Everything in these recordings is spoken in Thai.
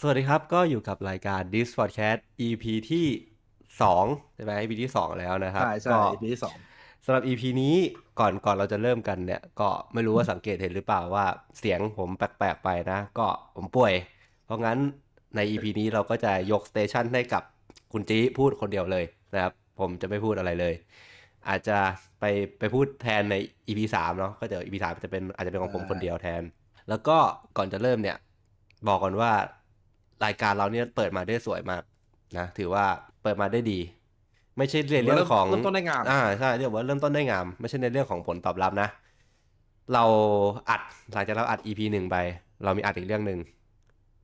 สวัสดีครับ ก็อยู่กับรายการ This Podcast EP ที่สองใช่ไหม EP ที่สองแล้วนะครับใช่ใช่ ก็ EP ที่สองสำหรับ EP นี้ก่อนก่อนเราจะเริ่มกันเนี่ย ก็ไม่รู้ว่าสังเกตเห็นหรือเปล่าว่าเสียงผมแปลกๆไปนะ ก็ผมป่วย เพราะงั้นใน EP นี้เราก็จะยกสเตชันให้กับคุณจีพูดคนเดียวเลยนะครับ ผมจะไม่พูดอะไรเลย อาจจะไปไปพูดแทนใน EP สามเนาะก็เดี๋ยว EP สามจะเป็นอาจจะเป็นของผมคนเดียวแทน แล้วก็ก่อนจะเริ่มเนี่ย บอกก่อนว่า รายการเราเนี่ยเปิดมาได้สวยมากนะถือว่าเปิดมาได้ดี ไม่ใช่ในเรื่องของเริ่มต้นได้งามอ่าใช่เรียกว่าเริ่มต้นได้งาม ไม่ใช่ในเรื่องของผลตอบรับนะ เราอัดหลังจากเราอัด EP หนึ่งไป เรามีอัดอีกเรื่องหนึ่ง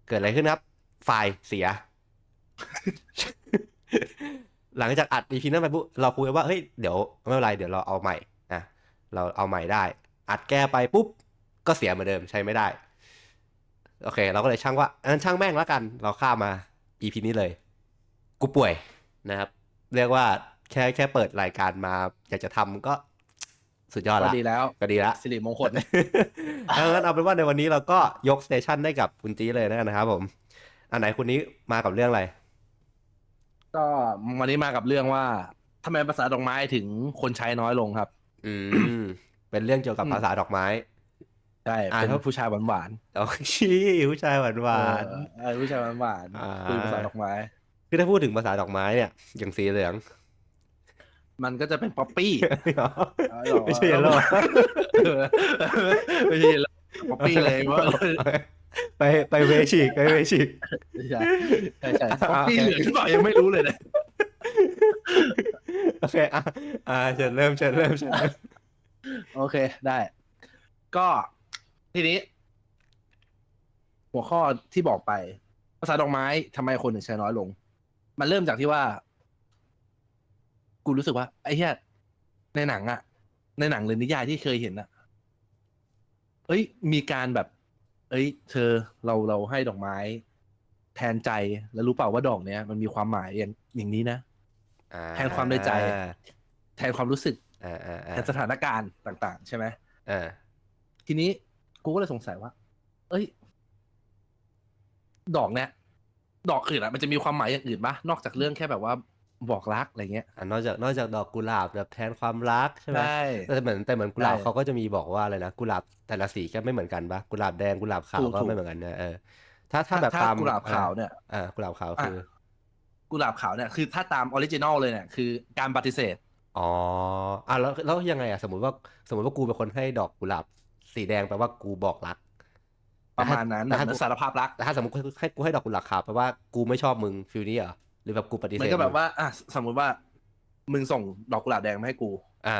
เกิดอะไรขึ้นครับ ไฟล์เสีย หลังจากอัด EP นั้นไปปุ๊บเราคุยกันว่าเฮ้ยเดี๋ยวไม่เป็นไรเดี๋ยวเราเอาใหม่นะเราเอาใหม่ได้ อัดแก้ไปปุ๊บก็เสียเหมือนเดิมใช้ไม่ได้ โอเค เราก็เลยช่างว่าอันนช่างแม่งแล้วกัน เราข้ามมา EP นี้เลย กูป่วยนะครับ เรียกว่าแค่แค่เปิดรายการมา อยากจะทำก็สุดยอดก็ละดีแล้วก็ดีละสิริมงคลเอางั้นเอาเป็นว่าในวันนี้เราก็ยกสเตชันได้กับคุณจีเลยนะครับผม อันไหนคุณนี้มากับเรื่องอะไร ก็วันนี้มากับเรื่องว่าทำไมภาษาดอกไม้ถึงคนใช้น้อยลงครับ อืมเป็นเรื่องเกี่ยวกับอืมภาษาดอกไม้ ใช่อ่าเป็นถ้าผู้ชายหวานหวานโอ้ชี้ผู้ชายหวานหวานเออผู้ชายหวานหวานอ่าคุยภาษาดอกไม้ คือถ้าพูดถึงภาษาดอกไม้เนี่ย อย่างสีเหลือง มันก็จะเป็นป๊อปปี้ไม่ใช่เยลโล่เออไม่ใช่ป๊อปปี้เลยว่าไปไปเวชิกไปเวชิกใช่ใช่ใช่อ่าป๊อปปี้โอเคเหลืองหรือเปล่ายังไม่รู้เลยนะโอเคอะอ่าเชิญเริ่มเชิญเริ่มเชิญเริ่มโอเคได้ ก็ ทีนี้ หัวข้อที่บอกไปภาษาดอกไม้ทำไมคนถึงใช้น้อยลง มันเริ่มจากที่ว่า กูรู้สึกว่า ไอ้เหี้ยในหนังอะในหนังหรือนิยายที่เคยเห็นอะเอ้ย มีการแบบ เอ้ย เธอเราเราให้ดอกไม้ แทนใจแล้วรู้เปล่าว่าดอกเนี้ยมันมีความหมายอย่างอย่างนี้นะ อ่าแทนความในใจ แทนความรู้สึกอ่าอ่าอ่าแทนสถานการณ์ต่าง ๆ ใช่ไหม อ่าทีนี้ กูก็เลยสงสัยว่า เอ้ย ดอกเนี้ยดอกอื่นอะมันจะมีความหมายอย่างอื่นปะนอกจากเรื่องแค่แบบว่าบอกรักอะไรเงี้ยอ่านอกจากนอกจากดอกกุหลาบแบบแทนความรักใช่ไหมใช่แต่เหมือนแต่เหมือนกุหลาบใช่เขาก็จะมีบอกว่าอะไรนะกุหลาบแต่ละสีก็ไม่เหมือนกันปะกุหลาบแดงกุหลาบขาวถูกก็ถูกไม่เหมือนกันนะเออถ้าถ้าแบบตามกุหลาบขาวเนี่ยอ่ากุหลาบขาวอะคือ กุหลาบขาวเนี่ยคือถ้าตามออริจินอลเลยเนี่ยคือการปฏิเสธอ๋ออะแล้วแล้วยังไงอะสมมติว่าสมมติว่ากูเป็นคนให้ดอกกุหลาบ สีแดงแปลว่ากูบอกรัก ประมาณนั้นแต่ถ้าเหมือนสารภาพรักแต่ถ้าสมมติให้กูให้ดอกกุหลาบขาวแปลว่ากูไม่ชอบมึงฟิลนี้เหรอหรือแบบกูปฏิเหเสมือธนกับแบบมึงว่าอะสมมติว่า มึงส่งดอกกุหลาบแดงมาให้กู อ่า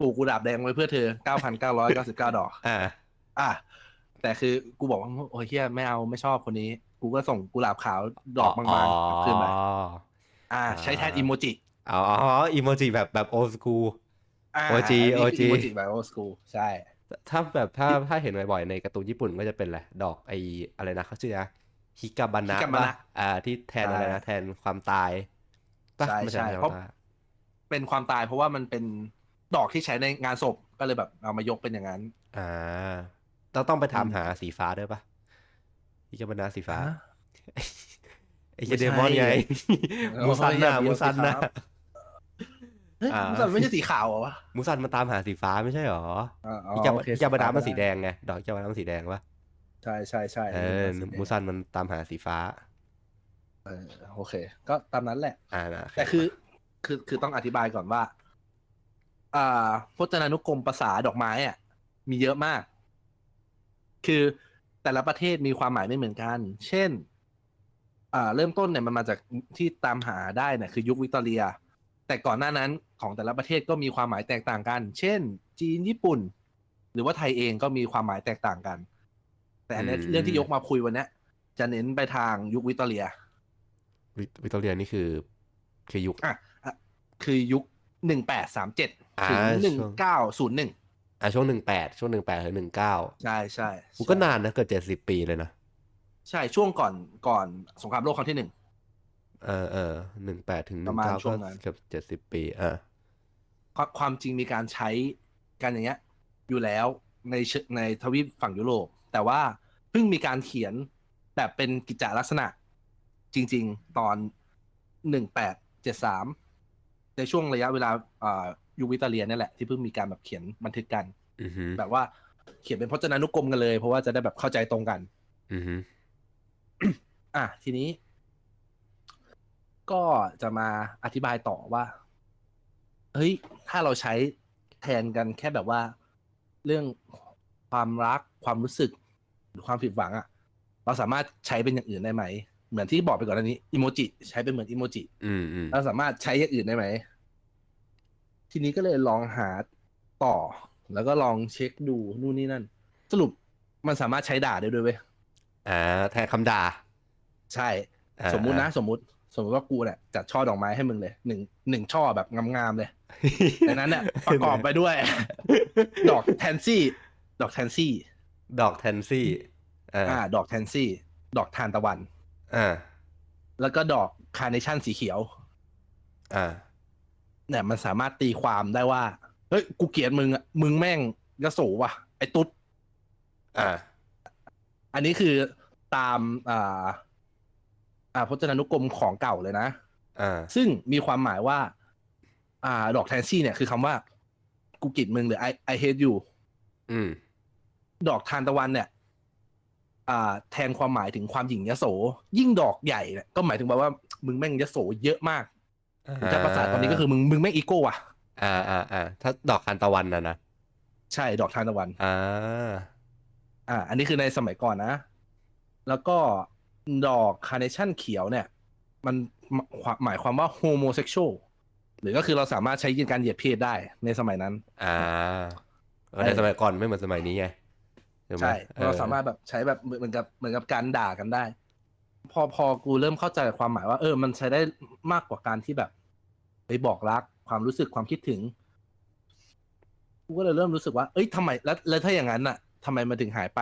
ปลูกกุหลาบแดงไว้เพื่อเธอเก้าพันเก้าร้อยเก้าสิบเก้าดอก อ่า อะแต่คือกูบอกว่าโอ้ยเฮียไม่เอาไม่ชอบคนนี้ กูก็ส่งกุหลาบขาวดอกบางๆกลับคืนไปอ่า ใช้แทนอ่าอีโมจิ อ๋ออีโมจิแบบแบบโอสกูา OG นนี้คื OG อีโมจิแบบโอสกูใช่ ถ้าแบบถ้าถ้าเห็นบ่อยๆในการ์ตูนญี่ปุ่นก็จะเป็นอะไรดอกไออะไรนะเขาชื่อนะฮิกาบานะ Hikabana ปะอ่าที่แทนอะไรนะใช่แทนความตายปะใช่ไม่ใช่แทนเพราะความตายเป็นความตายเพราะว่ามันเป็นดอกที่ใช้ในงานศพก็เลยแบบเอามายกเป็นอย่างนั้น อ่าเราต้องไปถามอืมหาสีฟ้าด้วยปะฮิกาบานะสีฟ้าฮะไอ้เจไม่ใช่เดมอนไงเออมูซันนะอย่าไปมูซันนะ เอาสีฟ้าเฮ้ยอ่ามันไม่ใช่สีขาวเหรอวะมูซันมาตามหาสีฟ้าไม่ใช่หรออ่าอ๋อฮิกาโอเคฮิกาบานะมันฟ้สีแดงไงดอกฮิกาบานะมันสีแดงปะใช่ใช่ใช่เออสีแดงมูซันมันตามหาสีฟ้า เออโอเค ก็ตามนั้นแหละ อ่านะแต่คือคือคือต้องอธิบายก่อนว่า อ่า พจนานุกรมภาษาดอกไม้อะมีเยอะมาก คือแต่ละประเทศมีความหมายไม่เหมือนกัน เช่น อ่า เริ่มต้นเนี่ยมันมาจากที่ตามหาได้เนี่ยคือยุควิกตอเรีย แต่ก่อนหน้านั้น ของแต่ละประเทศก็มีความหมายแตกต่างกัน เช่น จีนญี่ปุ่น หรือว่าไทยเองก็มีความหมายแตกต่างกัน แต่อันเนี้ยเรื่องที่ยกมาคุยวันเนี้ยจะเน้นไปทางยุควิกตอเรียวิวิกตอเรียนี่คือคือยุค อะอะคือยุคหนึ่งแปดสามเจ็ดอ่าถึงหนึ่งช่วงเก้าศูนย์หนึ่งอะช่วงหนึ่งแปดช่วงหนึ่งแปดถึงหนึ่งเก้าใช่ใช่กูก็นานนะเกิดเจ็ดสิบปีเลยนะใช่ช่วงก่อนก่อนสงครามโลกครั้งที่หนึ่ง เออเออหนึ่งแปดถึงหปนึ่ระงมาณเก้าช่ก็วงนั้น เกือบเจ็ดสิบปีอะ ความความจริงมีการใช้กันอย่างเงี้ย อยู่แล้วในเชในทวีปฝั่งยุโรป แต่ว่าเพิ่งมีการเขียนแบบเป็นกิจจลักษณะ จริง ๆ ตอนหนึ่งแปดเจ็ดสามในช่วงระยะเวลาอ่ายุควิกตอเรียนี่แหละที่เพิ่งมีการแบบเขียนบันทึกกันอือฮึแบบว่าเขียนเป็นพจนานุกรมกันเลย เพราะว่าจะได้แบบเข้าใจตรงกันอือฮึอะทีนี้ ก็จะมาอธิบายต่อว่า เฮ้ย ถ้าเราใช้แทนกันแค่แบบว่า เรื่องความรักความรู้สึก หรือความผิดหวังอะเราสามารถใช้เป็นอย่างอื่นได้ไหม เหมือนที่บอกไปก่อนอันนี้อิโมจิใช้เป็นเหมือนอิโมจิอืมอืมเราสามารถใช้อย่างอื่นได้ไหม ทีนี้ก็เลยลองหาต่อ แล้วก็ลองเช็คดูนู่นนี่นั่น สรุปมันสามารถใช้ด่าได้ด้วยเว้ยอ่าแทนคำด่า ใช่ อ่าสมมุตินะ สมมุติ สมมุติว่ากูเนี่ยจัดช่อดอกไม้ให้มึงเลยหนึ่งหนึ่งช่อแบบงามๆเลยในนั้นเนี่ยประกอบไปด้วย ดอกแทนซี่ ดอกแทนซี่ ดอกแทนซี่อ่าอ่า ดอกแทนซี่ ดอกทานตะวัน อ่า แล้วก็ดอกคาร์เนชั่นสีเขียว อ่า เนี่ยมันสามารถตีความได้ว่า เฮ้ย กูเกลียดมึงอะ มึงแม่งยโสว่ะ ไอ้ตุ๊ด อ่า อันนี้คือตามอ่า อ่าพจนานุกรมของเก่าเลยนะ อ่า ซึ่งมีความหมายว่า อ่า ดอกแทนซี่เนี่ยคือคำว่า กูเกลียดมึงหรือ I I hate you อืม ดอกทานตะวันเนี่ย อ่า แทนความหมายถึงความหยิ่งยโส ยิ่งดอกใหญ่เนี่ยก็หมายถึงแบบว่ามึงแม่งยโสเยอะมากถ้าภาษาตอนนี้ก็คือมึงมึงแม่งอีโก้อะอ่าอ่าอ่าถ้าดอกทานตะวันนะนะ ใช่ดอกทานตะวัน อ่า อ่า อันนี้คือในสมัยก่อนนะ แล้วก็ ดอกคาร์เนชั่นเขียวเนี่ย มันหมายความว่าโฮโมเซ็กชวลหรือก็คือเราสามารถใช้การเหยียดเพศได้ในสมัยนั้น อ่าเออในสมัยก่อนไม่เหมือนสมัยนี้ไงถูกไหมใช่ออเราสามารถแบบใช้แบบเหมือนกับเหมือนกับการด่ากันได้ พอพอกูเริ่มเข้าใจความหมายว่า เออ มันใช้ได้มากกว่าการที่แบบ ไปบอกรักความรู้สึกความคิดถึงกูก็เลยเริ่มรู้สึกว่า เอ้ยทำไมแล้วแล้วถ้าอย่างนั้นน่ะทำไมมันถึงหายไป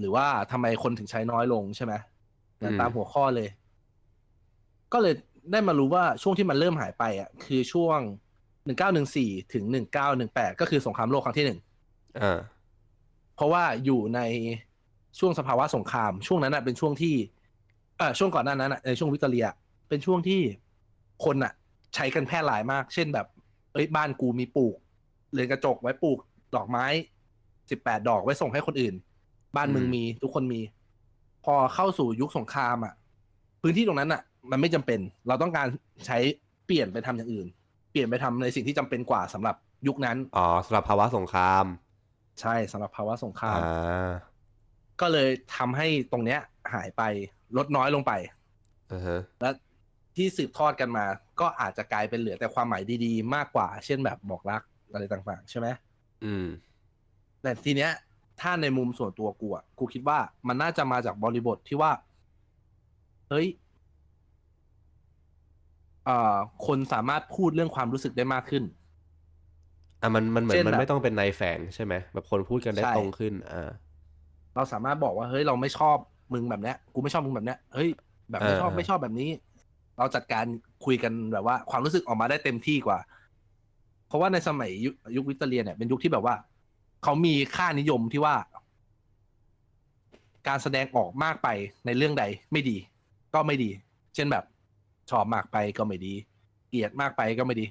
หรือว่าทำไมคนถึงใช้น้อยลงใช่ไหมอย่างตามหัวข้อเลย ก็เลยได้มารู้ว่าช่วงที่มันเริ่มหายไปอะคือช่วงหนึ่งเก้าหนึ่งสี่ถึงหนึ่งเก้าหนึ่งแปดก็คือสงครามโลกครั้งที่หนึ่ง อ่า เพราะว่าอยู่ในช่วงสภาวะสงคราม ช่วงนั้นน่ะเป็นช่วงที่เออช่วงก่อนหน้านั้นน่ะในช่วงวิกตอเรีย เป็นช่วงที่คนอะ ใช้กันแพร่หลายมาก เช่นแบบ เอ้ยบ้านกูมีปลูกเรือนกระจกไว้ปลูกดอกไม้สิบแปดดอกไว้ส่งให้คนอื่น บ้านมึงอืมมีทุกคนมี พอเข้าสู่ยุคสงครามอะ พื้นที่ตรงนั้นอะ มันไม่จำเป็น เราต้องการใช้เปลี่ยนไปทำอย่างอื่น เปลี่ยนไปทำในสิ่งที่จำเป็นกว่าสำหรับยุคนั้น อ๋อสำหรับภาวะสงคราม ใช่สำหรับภาวะสงครามอ่าก็เลยทำให้ตรงเนี้ย หายไปลดน้อยลงไปอ่าฮะและที่สืบทอดกันมา ก็อาจจะกลายเป็นเหลือแต่ความหมายดีๆ มากกว่า เช่นแบบบอกรักอะไรต่างๆ ใช่ไหมอืม แต่ทีเนี้ย ถ้าในมุมส่วนตัวกูอะกูคิดว่ามันน่าจะมาจากบริบทที่ว่า เฮ้ยเอ่อคนสามารถพูดเรื่องความรู้สึกได้มากขึ้น อะมันมันเหมือเช่นนมันแบบ ไม่ต้องเป็นในแฝงใช่ไหมแบบคนพูดกันได้ใช่ ตรงขึ้น อ่า เราสามารถบอกว่าเฮ้ยเราไม่ชอบมึงแบบเนี้ยกูไม่ชอบมึงแบบเนี้ยเฮ้ยแบบไม่ชอบเออ ไม่ชอบแบบนี้ เราจัดการคุยกันแบบว่า ความรู้สึกออกมาได้เต็มที่กว่า เพราะว่าในสมัยยุคยุควิกตอเรียเนี่ยเป็นยุคที่แบบว่า เขามีค่านิยมที่ว่า การแสดงออกมากไปในเรื่องใดไม่ดี ก็ไม่ดี เช่นแบบชอบมากไปก็ไม่ดีเกลียดมากไปก็ไม่ดี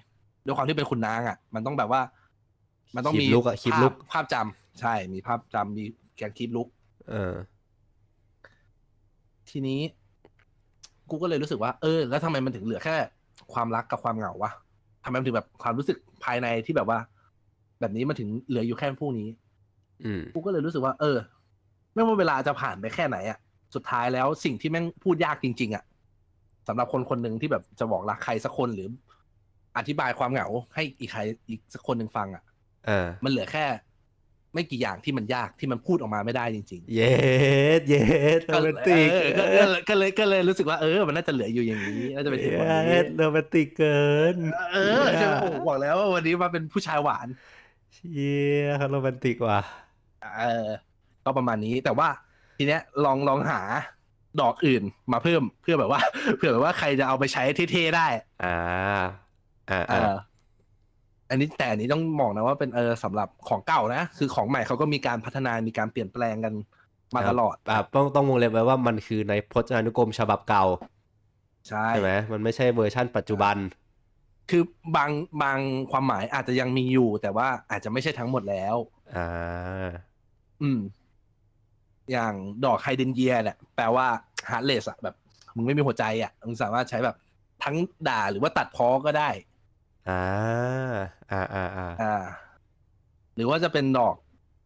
ด้วยความที่เป็นคุณนางอะ มันต้องแบบว่า มันต้องมี keep look อะ keep ภาพ look ภาพจำใช่มีภาพจำมีแกนคีปลุก เออ ทีนี้ กูก็เลยรู้สึกว่า เออ แล้วทำไมมันถึงเหลือแค่ ความรักกับความเหงาวะทำไมมันถึงแบบความรู้สึกภายในที่แบบว่า แบบนี้มันถึงเหลืออยู่แค่พวกนี้ อืมกูก็เลยรู้สึกว่า เออไม่ว่าเวลาจะผ่านไปแค่ไหนอะสุดท้ายแล้วสิ่งที่แม่งพูดยากจริง ๆอะสำหรับคนคนหนึ่งที่แบบจะบอกรักใครสักคนหรือ อธิบายความเหงาให้อีกใครอีกสักคนหนึ่งฟังอะอ่ามันเหลือแค่ ไม่กี่อย่างที่มันยากที่มันพูดออกมาไม่ได้จริง ๆ เย็ดเย็ดโรแมนติกเออก็ก็เลยก็เลยก็เลยรู้สึกว่าเออ มันน่าจะเหลืออยู่อย่างนี้น่าจะเป็นเหตุผลเย็นี้ดโรแมนติกเกิน เออใช่ไหมผมบอกแล้วว่าวันนี้มาเป็นผู้ชายหวาน เชี่ยเขาโรแมนติกว่ะ เออก็ประมาณนี้แต่ว่าทีเนี้ยลองลองหาดอกอื่นมาเพิ่มเพื่อแบบว่า เพื่อแบบว่าใครจะเอาไปใช้เท่ๆได้ อ่า อ่าเออ่าออันนี้แต่อันนี้ต้องบอกนะว่าเป็นเออสำหรับของเก่านะ คือของใหม่เขาก็มีการพัฒนามีการเปลี่ยนแปลงกันมาตลอดอ่าต้องต้องวงเล็บไว้ว่ามันคือในพจนานุกรมฉบับเก่าใช่ ใช่ไหมมันไม่ใช่เวอร์ชั่นปัจจุบัน คือบางบางความหมายอาจจะยังมีอยู่ แต่ว่าอาจจะไม่ใช่ทั้งหมดแล้ว อ่า อืม อย่างดอกไฮเดนเยียเนี่ยแปลว่าฮาร์ดเลสอะแบบ มึงไม่มีหัวใจอะมึงสามารถใช้แบบทั้งด่าหรือว่าตัดพ้อก็ได้ อ่า อ่าอ่าอ่าอ่า หรือว่าจะเป็นดอก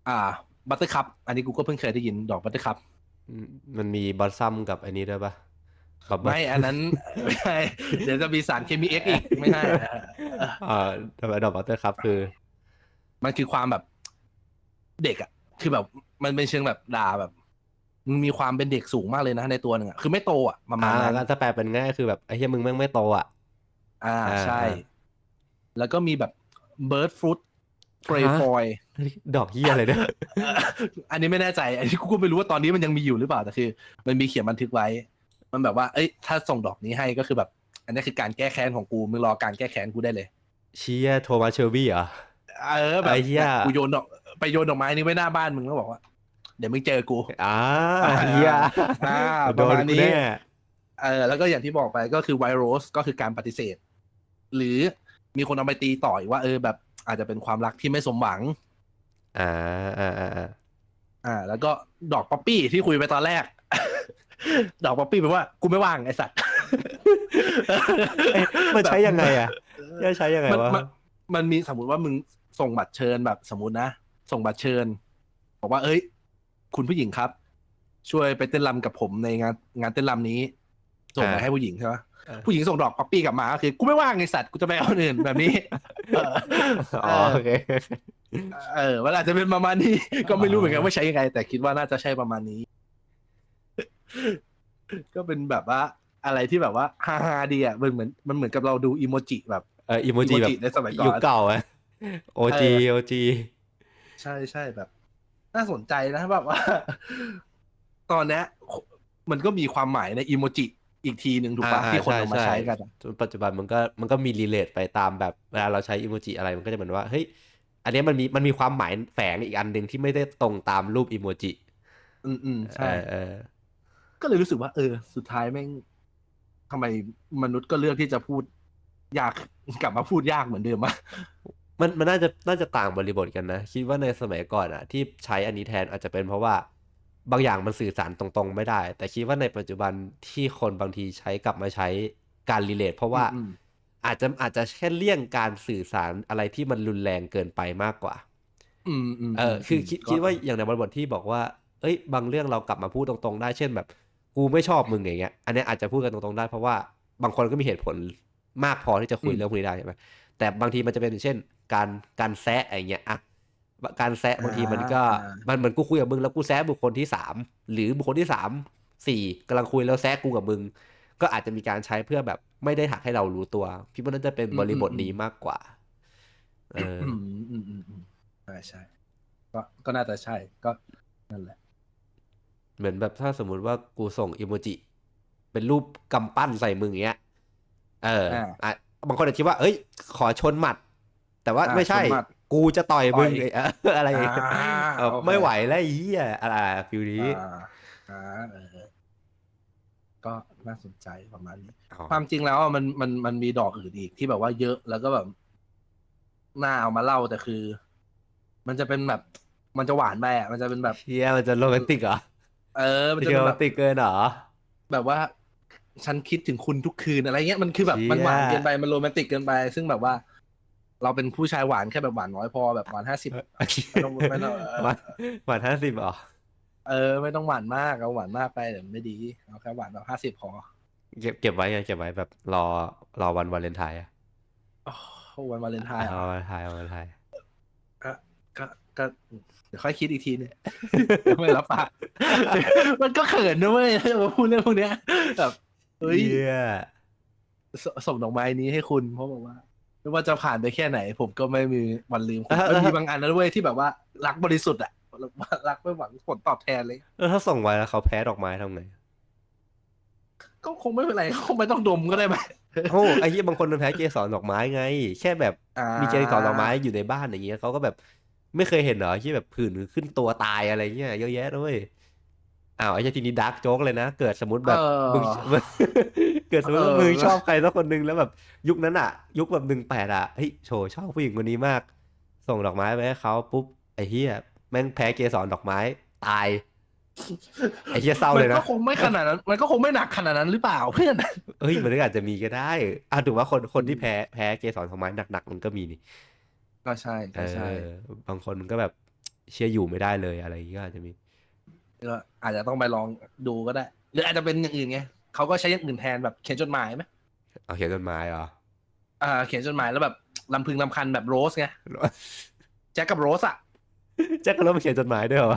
อ่า บัตเตอร์คัพ อันนี้กูก็เพิ่งเคยได้ยินดอกบัตเตอร์คัพอืมมันมีบอสซัมกับอันนี้ด้วยปะ กับไม่อันนั้นไม่ใช่เดี๋ยวจะมีสารเคมีเอ็กอีกไม่ใช่เอออ่าทำไมดอกบัตเตอร์ครับคือ มันคือความแบบเด็กอะคือแบบมันเป็นเชิงแบบด่าแบบมึงมีความเป็นเด็กสูงมากเลยนะในตัวหนึ่งอะคือไม่โตอะประมาอ่าณนั้นแล้วถ้าแปลเป็นง่ายคือแบบไอ้เหี้ยมึงแม่งไม่โตอะ อ่าอ่า ใช่อ่าแล้วก็มีแบบเบิร์ดฟรุตเทรฮะฟอยดอกเหี้ยอะไรเนี่ยอันนี้ไม่แน่ใจ อันนี้กูก็ไม่รู้ว่าตอนนี้มันยังมีอยู่หรือเปล่าแต่คือ มันมีเขียนบันทึกไว้ มันแบบว่า เอ้ย ถ้าส่งดอกนี้ให้ก็คือแบบ อันนี้คือการแก้แค้นของกู มึงรอการแก้แค้นกูได้เลย เชียโทมัสเชลบี้เหรอ เออแบบไอ้เหี้ย กูโยนดอกไปโยนดอกไม้นี้ไว้หน้าบ้านมึงแล้วบอกว่า เดี๋ยวมึงเจอกู อ่าอ่าเหี้ยอ่าโดประนมาณกูนี้ แน่เออแล้วก็อย่างที่บอกไปก็คือไวโรสก็คือการปฏิเสธ หรือมีคนเอาไปตีต่ออีกว่าเออแบบอาจจะเป็นความรักที่ไม่สมหวัง อ่าอ่าอ่าอ่าอ่าแล้วก็ดอกป๊อปปี้ที่คุยไปตอนแรก ดอกป๊อปปี้แปลว่ากูไม่ว่างไอสัตว์เอ๊ะมันใช้ยังไงอะจะใช้ยังไงมันวะมันมันมีสมมติว่ามึงส่งบัตรเชิญแบบสมมตินะ ส่งบัตรเชิญ บอกว่า เอ้ย คุณผู้หญิงครับ ช่วยไปเต้นรำกับผมในงาน งานเต้นรำนี้ ส่งไปอ่าให้ผู้หญิงใช่ไหมอ่าผู้หญิงส่งดอกป๊อปปี้กลับมาก็คือกูไม่ว่างไอสัตว์กูจะไปเอาคนอื่นแบบนี้เอออ๋อโอเคเออมันอาจจะเป็นประมาณนี้ ก็ไม่รู้เหมือนกันว่าใช้ยังไง แต่คิดว่าน่าจะใช่ประมาณนี้ ก็เป็นแบบว่าอะไรที่แบบว่าฮาฮาๆดีอะมันเหมือนมันเหมือนกับเราดูอีโมจิแบบเอออีโมจิแบบในสมัยก่อนยุคเก่าอะโอจีโอจีใช่ใช่แบบ น่าสนใจนะแบบว่า ตอนเนี้ยมันก็มีความหมายในอีโมจิอีกทีหนึ่งถูกปะที่คนเอามาใช้กันอะจนปัจจุบันมันก็มันก็มีรีเลทไปตามแบบเวลาเราใช้อีโมจิอะไรมันก็จะเหมือนว่าเฮ้ยอันเนี้ยมันมีมันมีความหมายแฝงอีกอันหนึ่งที่ไม่ได้ตรงตามรูปอีโมจิอืมอืมเอใช่อเออ ก็เลยรู้สึกว่า เออ สุดท้ายแม่งทำไมมนุษย์ก็เลือกที่จะพูดยากกลับมาพูดยากเหมือนเดิมวะมันมันน่าจะน่าจะต่างบริบทกันนะ คิดว่าในสมัยก่อนอะที่ใช้อันนี้แทนอาจจะเป็นเพราะว่าบางอย่างมันสื่อสารตรงๆ ไม่ได้ แต่คิดว่าในปัจจุบันที่คนบางทีใช้กลับมาใช้การรีเลทเพราะว่าอืมอาจจะอาจจะแค่เลี่ยงการสื่อสารอะไรที่มันรุนแรงเกินไปมากกว่าอืมอืมเออคือคิดก็คิดว่าอย่างในบริบทที่บอกว่า เอ้ย บางเรื่องเรากลับมาพูดตรงๆ ได้เช่นแบบ กูไม่ชอบมึงอย่างเงี้ยอันเนี้ยอาจจะพูดกันตรงๆได้เพราะว่าบางคนก็มีเหตุผลมากพอที่จะคุยเรื่องพวกนี้ได้ใช่ไหมแต่บางทีมันจะเป็นอย่างเช่น การการแซะอะไรเงี้ยอะการแซะบางทีมันก็มันเหมือนกูคุยกับมึงแล้วกูแซะบุคคลที่สามหรือบุคคลที่สามสี่กำลังคุยแล้วแซะกูกับมึง ก็อาจจะมีการใช้เพื่อแบบไม่ได้หักให้เรารู้ตัวพี่ว่าน่าจะเป็นบริบทนี้มากกว่าเอออืมอืมอืมอืมใช่ใช่ก็ก็น่าจะใช่ก็นั่นแหละ เหมือนแบบถ้าสมมุติว่ากูส่งอิโมจิ เป็นรูปกำปั้นใส่มึงอย่างเงี้ย เอออ่าอะบางคนอาจจะคิดว่า เอ้ย ขอชนหมัด แต่ว่าอ่าไม่ใช่ชนหมัดกูจะต่อยมึงต่อยเอออะไรอย่างเงี้ยอ่าเออโอเคไม่ไหวแล้วไอ้เหี้ยอะไรฟิลนี้อ่าอ่าเออก็น่าสนใจประมาณนี้อ๋อความจริงแล้วอะมันมันมันมีดอกอื่นอีกที่แบบว่าเยอะแล้วก็แบบน่าเอามาเล่าแต่คือ มันจะเป็นแบบ มันจะหวานไปอะมันจะเป็นแบบเชี่ยมันจะโรแมนติกเหรอ เออมันจะจะโรเป็นแมแบนบติกเกินเหรอ แบบว่า ฉันคิดถึงคุณทุกคืนอะไรเงี้ยมันคือแบบเชี่ย มันหวานเกินไปมันโรแมนติกเกินไป ซึ่งแบบว่า เราเป็นผู้ชายหวานแค่แบบหวานน้อยพอแบบหวานห้าสิบ ไม่ต้องไม่ต้องเออ หวานหวานห้าสิบเหรอเออไม่ต้องหวานมากเอาหวานมากไปเดี๋ยวไม่ดีเอาแค่หวานแบบห้าสิบพอเก็บเก็บไว้ไงเก็บไว้แบบรอรอวันวาเลนไทน์อะโอ้วันวาเลนไทน์เอาอะวาเลนไทน์เอาวาเลนไทน์ก็ก็ก็เดี๋ยวค่อยคิดอีกทีนึงไม่รับปากมันก็เขินนะเว้ยถ้าจะมาพูดเรื่องพวกเนี้ยแบบเฮ้ยเหี้ยสส่งดอกไม้นี้ให้คุณเพราะบอกว่า ไม่ว่าจะผ่านไปแค่ไหน ผมก็ไม่มีวันลืมคุณอะมันมีอะบางอันนะเว้ยที่แบบว่ารักบริสุทธิ์อะรักไม่หวังผลตอบแทนเลยแล้วถ้าส่งไว้แล้วเขาแพ้ดอกไม้ทำไงก็คงไม่เป็นไรคงไม่ต้องดมก็ได้ไหมโอ้ไอ้ที่บางคนมันแพ้เกสรดอกไม้ไง แค่แบบอ่ามีเกสรดอกไม้อยู่ในบ้านอย่างเงี้ยเขาก็แบบ ไม่เคยเห็นเหรอที่แบบผื่นขึ้นตัวตายอะไรเงี้ยเยอะแยะเลยอ้าวไอ้เหี้ยทีนี้ดาร์กโจ๊กเลยนะ เกิดสมมติแบบเออมึงเกิดสมมติว่าเออมึงชอบใครสักคนหนึงแล้วแบบ ยุคนั้นอะ ยุคแบบหนึ่งแปดอะเฮ้ยโชชอบผู้หญิงคนนี้มาก ส่งดอกไม้ไปให้เขาปุ๊บไอ้เหี้ยแม่งแพ้เกสรดอกไม้ตายไอ้เหี้ยเศร้าเลยมันนะก็คงไม่ขนาดนั้น มันก็คงไม่หนักขนาดนั้นหรือเปล่าเพื่อนเอ้ยมันก็อาจจะมีก็ได้อะถือว่าคนคนที่แพ้แพ้เกสรดอกไม้หนักๆมันก็มีนี่ ก็ใช่เอก็ใช่อบางคนมันก็แบบเชื่ออยู่ไม่ได้เลยอะไรอย่างเงี้ยก็อาจจะมี ก็อาจจะต้องไปลองดูก็ได้ หรืออาจจะเป็นอย่างอื่นไงเขาก็ใช้อย่างอื่นแทนแบบเขียนจดหมายไหมเอาเขียนจดหมายเหรอ อ่าเขียนจดหมายแล้วแบบลำพึงลำคันแบบโรสไงแจ็คกับโรสอะแจ็คก็เริ่มเขียนจดหมายด้วยเหรอ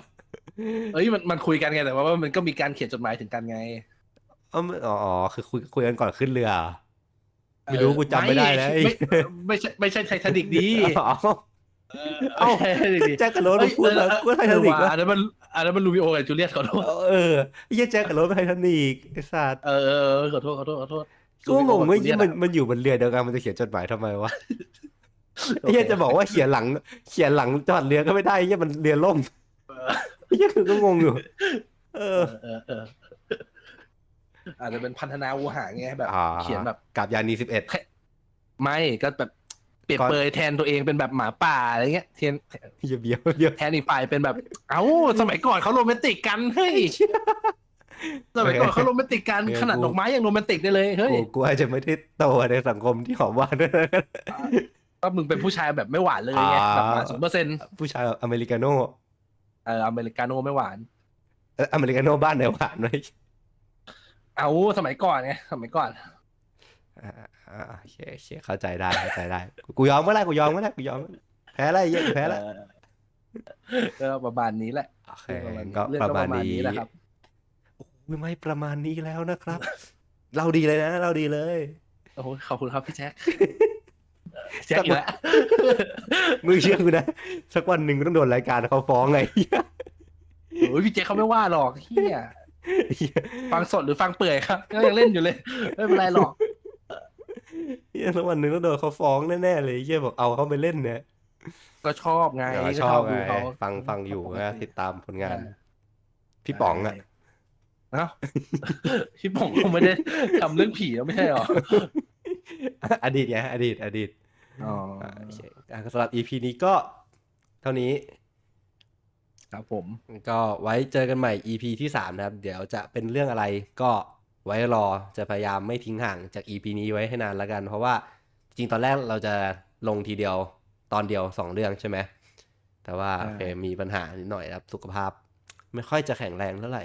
เอ้ยมันมันคุยกันไงแต่ว่ามันก็มีการเขียนจดหมายถึงกันไง อ๋อไม่อ๋ออ๋อคือคุยคุยกันก่อนขึ้นเรือเหรอ ไม่รู้กูจำไม่ได้แล้วไม่ไม่ใช่ไม่ใช่ไททานิกดีอ๋อเอ้าไททานิกดีแจ็คกับโรสมันพูดแล้วว่าไททานิกเออวะว่ะอันนั้นมันอันนั้นมันลูบิโอกับจูเลียตขอโทษเออไอ้เหี้ยแจ็คกับโรสเป็นไททานิกไอ้สัตว์เออเออเออขอโทษขอโทษขอโทษกูงงว่าจูเลียตมันอะมันอยู่บนเรือเดียวกันมันจะเขียนจดหมายทำไมวะไอ้เหี้ยจะบอกว่าเขียนหลัง เขียนหลังจอดเรือก็ไม่ได้ไอ้เหี้ยมันเรือล่มไอ้เหี้ยคือก็งงอยู่ เอเอออเออเอ ออาจจะเป็นพันธนาวูหาไงแบบอ่าเขียนแบบกับยานีสิบเอ็ด ไม่ก็แบบเปรียบก่อนเปรยแทนตัวเองเป็นแบบหมาป่าอะไรเงี้ยแทนเหี้ยเบี้ยวเบี้ยวแทนอีกฝ่ายเป็นแบบ เอ้าสมัยก่อนเขาโรแมนติกกันเฮ้ยสมัยก่อนเขาโรแมนติกกันขนาดดอกไม้ยังโรแมนติกได้เลยเฮ้ยกูกูอาจจะไม่ได้โตในสังคมที่หอมหวานด้วยนะ ก็มึงเป็นผู้ชายแบบไม่หวานเลยไงอ่า แบบมาศูนย์เปอร์เซ็นต์ผู้ชายแบบอเมริกาโน่เอออเมริกาโน่ไม่หวาน เอออเมริกาโน่บ้านไหนหวานไหม เอาสมัยก่อนไงสมัยก่อนอ่าอ่าโอเคโอเคเข้าใจได้เข้าใจได้กูยอมเมื่อไรกูยอมเมื่อไรกูยอม แพ้อะไรเหี้ยอะแพ้ละเออก็ประมาณนี้แหละโอเคประมาณนี้ก็เรื่องปก็ระมาณประมาณนี้นี้แหละครับโอ้ยไม่ประมาณนี้แล้วนะครับ เราดีเลยนะ เราดีเลยโอ้โหขอบคุณครับพี่แจ็คแจ็คอีกแล้วมึงเชื่อกูนะ สักวันหนึ่งกูต้องโดนรายการเขาฟ้องไงเหี้ยโอ้ยพี่แจ็คเขาไม่ว่าหรอกเฮียเหี้ย ฟังสดหรือฟังเปื่อยครับก็ยังเล่นอยู่เลย ไม่เป็นไรหรอกเหี้ยสักวันหนึ่งต้องโดนเขาฟ้องแน่ๆเลยเหี้ยบอกเอาเขาไปเล่นเนี่ยก็ชอบไงเดี๋ยวก็ชอบดูไงเขาฟังฟังอยู่ปกนะติติดตามผลงาน พี่ป๋องอะเอ้าพี่ป๋องคงไม่ได้ทำเรื่องผีแล้วไม่ใช่หรออดีตไงอดีตอดีตอ๋ออ่าโอเคอะสำหรับ EP นี้ก็ เท่านี้ ครับผม ก็ไว้เจอกันใหม่ EP ที่ 3 นะครับ เดี๋ยวจะเป็นเรื่องอะไรก็ไว้รอจะพยายามไม่ทิ้งห่างจาก EP นี้ไว้ให้นานแล้วกัน เพราะว่าจริงตอนแรกเราจะลงทีเดียวตอนเดียว 2 เรื่องใช่ไหมแต่ว่าโอเคมีปัญหานิดหน่อยครับ สุขภาพ ไม่ค่อยจะแข็งแรงเท่าไหร่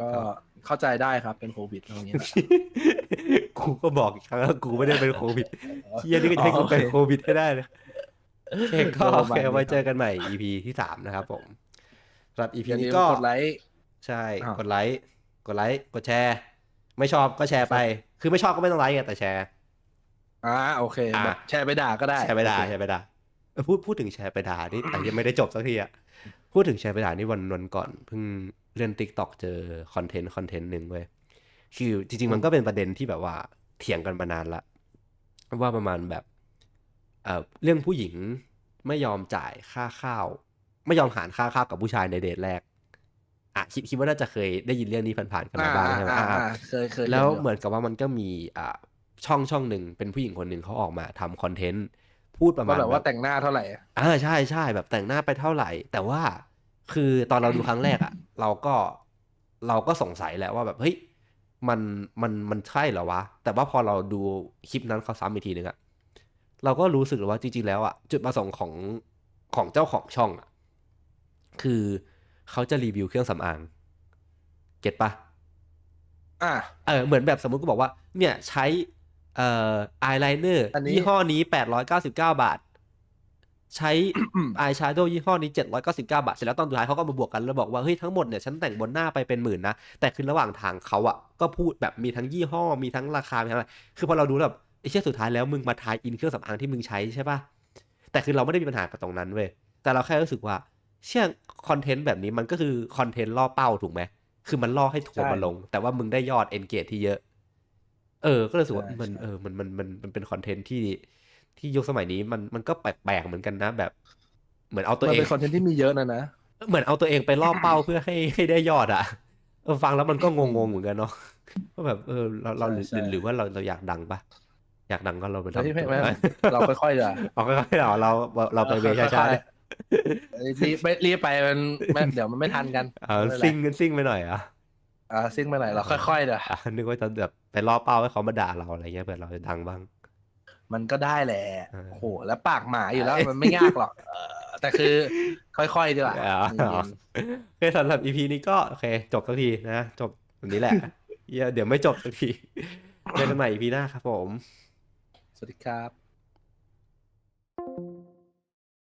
ก็เข้าใจได้ครับเป็นโควิดอะไรอย่างเงี้ยกูก็บอกอีกครั้งว่ากูไม่ได้เป็นโควิดเฮียนี่ก็จะให้กูเป็นโควิดให้ได้เลย โอเคก็โอเคไว้เจอกันใหม่ EP ที่สามนะครับผมสำหรับ EP อย่าลืนี้มก็กดไลค์ใช่อ้าวกดไลค์กดไลค์กดแชร์ ไม่ชอบก็แชร์ไป คือไม่ชอบก็ไม่ต้องไลค์ไงแต่แชร์อ่าโอเคอะแบบแชร์ไปด่าก็ได้แชร์ไปด่าโอเคแชร์ไปด่าเออพูดพูดถึงแชร์ไปด่านี่แต่ยังไม่ได้จบสักทีอะพูดถึงแชร์ไปด่านี่วันวันก่อนเพิ่งเล่นติ๊กต็อกเจอคอนเทนต์คอนเทนต์หนึ่งเว้ยคือจริง ๆ มันก็เป็นประเด็นที่แบบว่าเถียงกันมานานละว่าประมาณแบบ เอ่อเรื่องผู้หญิงไม่ยอมจ่ายค่าข้าว ไม่ยอมหารค่าข้าวกับผู้ชายในเดทแรกอะคิดคิดว่าน่าจะเคยได้ยินเรื่องนี้ผ่านๆกันมาบ้างใช่ไหมอ่าอ่าอ่าเคยเคยแล้วห็ยู่เหมือนกับว่ามันก็มีอ่าช่องช่องหนึ่งเป็นผู้หญิงคนหนึ่งเขาออกมาทำคอนเทนต์พูดประมาว่าณแบบว่าแบบแต่งหน้าเท่าไหร่อ่าใช่ใช่แบบแต่งหน้าไปเท่าไหร่ แต่ว่าคือตอนเราดูครั้งแรกอะ เราก็เราก็สงสัยแหละว่าแบบเฮ้ยมันมันมันใช่เหรอวะ แต่ว่าพอเราดูคลิปนั้นเขาซ้ำอีกทีหนึ่งอะ เราก็รู้สึกเลยว่าจริงๆแล้วอะจุดประสงค์ของของเจ้าของช่องอะคือเขาจะรีวิวเครื่องสำอาง เก็ตปะอ่าเออเหมือนแบบสมมุติก็บอกว่า เนี่ยใช้เอ่ออายไลเนอร์อันนี้ยี่ห้อนี้แปดร้อยเก้าสิบเก้าบาท ใช้อืมอายแชโดว์ยี่ห้อนี้เจ็ดร้อยเก้าสิบเก้าบาท เสร็จแล้วตอนสุดท้ายเขาก็มาบวกกันแล้วบอกว่า เฮ้ย ทั้งหมดเนี่ย ฉันแต่งบนหน้าไปเป็นหมื่นนะ แต่คือระหว่างทางเขาอะก็พูดแบบมีทั้งยี่ห้อมีทั้งราคามีทั้งอะไร คือพอเราดูแล้วแบบ ไอ้เชี่ยสุดท้ายแล้วมึงมาทายอินเครื่องสำอางที่มึงใช้ใช่ปะแต่คือเราไม่ได้มีปัญหากับตรงนั้นเว้ย แต่เราแค่รู้สึกว่าเชี่ยคอนเทนต์แบบนี้มันก็คือคอนเทนต์ล่อเป้าถูกไหม คือมันล่อให้ทัวร์ใช่มาลง แต่ว่ามึงได้ยอดเอนเกจที่เยอะ เออ ก็เลยรู้สึกว่าใช่มันใช่เออ มันมันมันมันเป็นคอนเทนต์ที่ที่ยุคสมัยนี้มันมันก็แปลกๆเหมือนกันนะแบบ เหมือนเอาตัวมันเองเป็นคอนเทนต์ที่มีเยอะนะนะ เหมือนเอาตัวเองไปล่อเป้าเพื่อให้ให้ได้ยอดอะเออฟังแล้วมันก็งงๆเหมือนกันเนาะก็แบบเออเราเราหรือหรือหรือว่าเราเราอยากดังปะ อยากดังก็เราไปไม่ทำไม่ไม่เราค่อยๆเดี๋ยวาเอาค่อยๆเราเราเราไปเวช้าๆเนี่ยรีบไม่รีบไปมันมันเดี๋ยวมันไม่ทันกันเอาไม่เป็นไรซิ่งกันซิ่งไปหน่อยอะอ่าซิ่งไปไหนอยเราค่อยๆเดี๋ยวอะนึกว่าจะแบบไปล่อเป้าให้เขามาด่าเราอะไรเงี้ยเผื่อเราจะดังบ้าง มันก็ได้แหละเออโอ้โหแล้วปากหมาอยู่แล้วมันไม่ยากหรอกเออแต่คือค่อยๆดีกว่าอ๋อเย็นโอเคสำหรับ EP นี้ก็โอเคจบสักทีนะ จบแบบนี้แหละเหี้ยเดี๋ยวไม่จบสักทีเจอกันใหม่ EP หน้าครับผมๆ สวัสดีครับ